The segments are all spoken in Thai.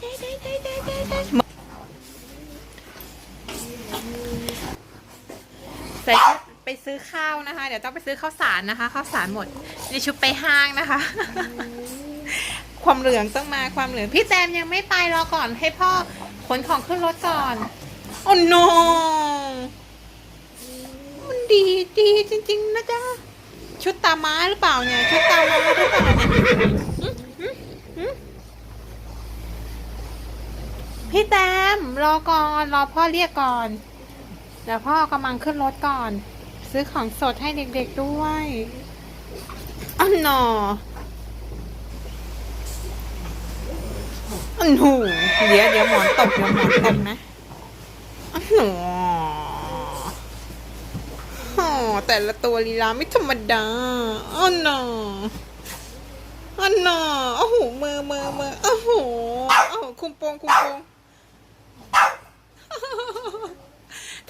ได้ได้ดไปซื้อข้าวนะคะ เดี๋ยวต้องไปซื้อข้าวสารนะคะข้าวสารหมดดิชุบไปห้างนะคะ ความเหลืองต้องมาความเหลืองพี่แจมยังไม่ไปรอก่อนให้พ่อขนของขึ้นรถก่อนโอ้โนมันดีดีจริง ๆ นะจ๊ะชุดตาม้าหรือเปล่าเนี่ยชุดตาม้าหรือเปล่า พี่แตมรอก่อนรอพ่อเรียกก่อน เดี๋ยวพ่อกำลังขึ้นรถก่อน ซื้อของสดให้เด็กๆด้วยอ๋อหนออันหูเดี๋ยวเดี๋ยวหมอนตกเดี๋ยวหมอนตกนะอันหนูโอ้แต่ละตัวลีลาไม่ธรรมดาอ๋อหนออ๋อหนอโอ้โหมือมือมือโอ้โหโอ้โหคุมโปงคุมโปง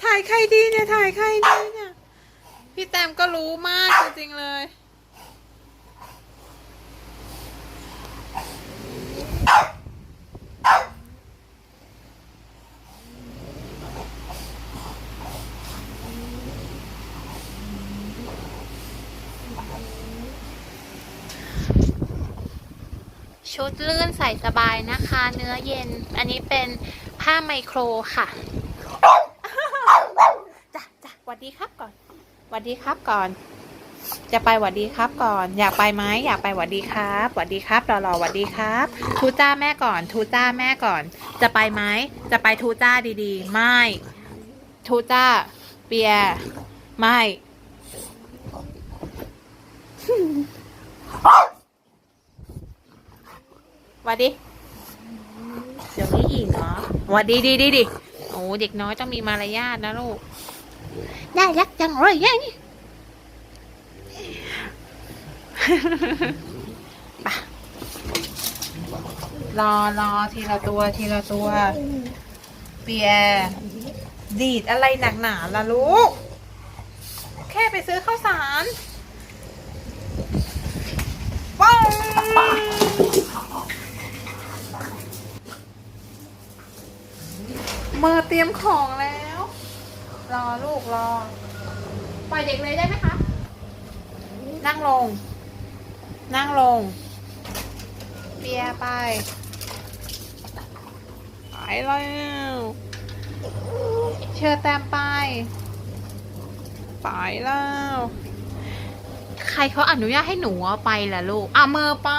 ถ่ายใครดีเนี่ยถ่ายใครดีเนี่ย พี่แตมก็รู้มากจริงๆเลย ชุดลื่นใส่สบายนะคะ เนื้อเย็น อันนี้เป็นผ้าไมโครค่ะจ้ะจ้ะหวั ดดีครับก่อนหวัดดีครับก่อน จะไปหวัดดีครับก่อน อยากไปไหมอยากไปหวัดดีครับหวัดดีครับรอรอหวัดดีครับ ทูจ้าแม่ก่อน ทูจ้าแม่ก่อน จะไปไหมจะไปทูจ้าดีๆ ไม่ ทูจ้า เปีย ไม่หวัดดี เดี๋ยวนี้อีกเหรอหวัดดีดีดีดีโอ้เด็กน้อยต้องมีมารยาทนะลูก น่ารักจังเลยยัยไปรอรอทีละตัวทีละตัว เปียร์ดีดอะไรหนักหนาล่ะลูก แค่ไปซื้อข้าวสารว้าวมือเตรียมของแล้ว รอลูกรอ ปล่อยเด็กเลยได้ไหมคะ นั่งลง นั่งลงเปียไปไปแล้วเชิญแตมไปไปแล้ว ใครเขาอนุญาตให้หนูเอาไปล่ะลูกอะมือไป